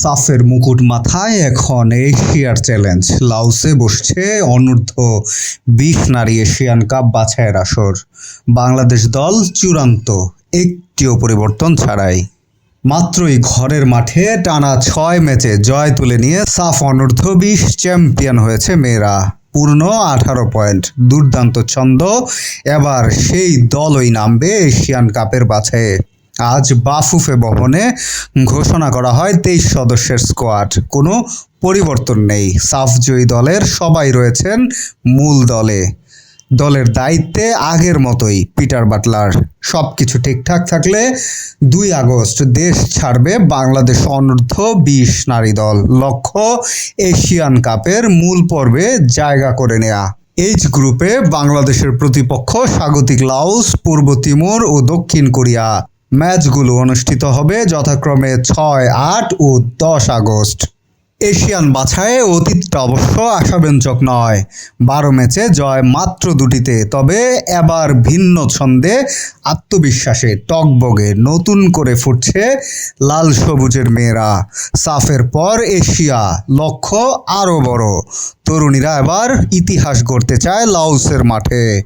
সাফের মুকুট মাথায় এখন এশিয়ার চ্যালেঞ্জ। লাউসে বসছে অনূর্ধ্ব বিশ নারী এশিয়ান কাপ বাছাইয়ের আসর। বাংলাদেশ দল চূড়ান্ত, একটিও পরিবর্তন ছাড়াই। মাত্রই ঘরের মাঠে টানা ছয় ম্যাচে জয় তুলে নিয়ে সাফ অনূর্ধ্ব বিশ চ্যাম্পিয়ন হয়েছে মেয়েরা। পূর্ণ আঠারো পয়েন্ট, দুর্দান্ত ছন্দ, এবার সেই দলই নামবে এশিয়ান কাপের বাছাইয়ে। আজ বাফুফে ভবনে ঘোষণা করা হয়, তেইশ সদস্যের স্কোয়াড কোনো পরিবর্তন নেই। সাফজয়ী দলের সবাই রয়েছেন মূল দলে। দলের দায়িত্বে আগের মতোই পিটার বাটলার। সব কিছু ঠিকঠাক থাকলে দুই আগস্ট দেশ ছাড়বে বাংলাদেশ অনূর্ধ্ব বিশ নারী দল। লক্ষ্য, এশিয়ান কাপের মূল পর্বে জায়গা করে নেয়া। এইচ গ্রুপে বাংলাদেশের প্রতিপক্ষ স্বাগতিক লাউস পূর্ব তিমুর ও দক্ষিণ কোরিয়া। ম্যাচগুলো অনুষ্ঠিত হবে যথাক্রমে ছয়, আট ও দশ আগস্ট। এশিয়ান বাছাইয়ে অতীতটা অবশ্য আশাব্যঞ্জক নয়। বারো ম্যাচে জয় মাত্র দুটিতে, তবে এবার ভিন্ন ছন্দে আত্মবিশ্বাসে টকবগে নতুন করে ফুটছে লাল সবুজের মেয়েরা। সাফের পর এশিয়া, লক্ষ্য আরও বড়। তরুণীরা এবার ইতিহাস গড়তে চায় লাউসের মাঠে।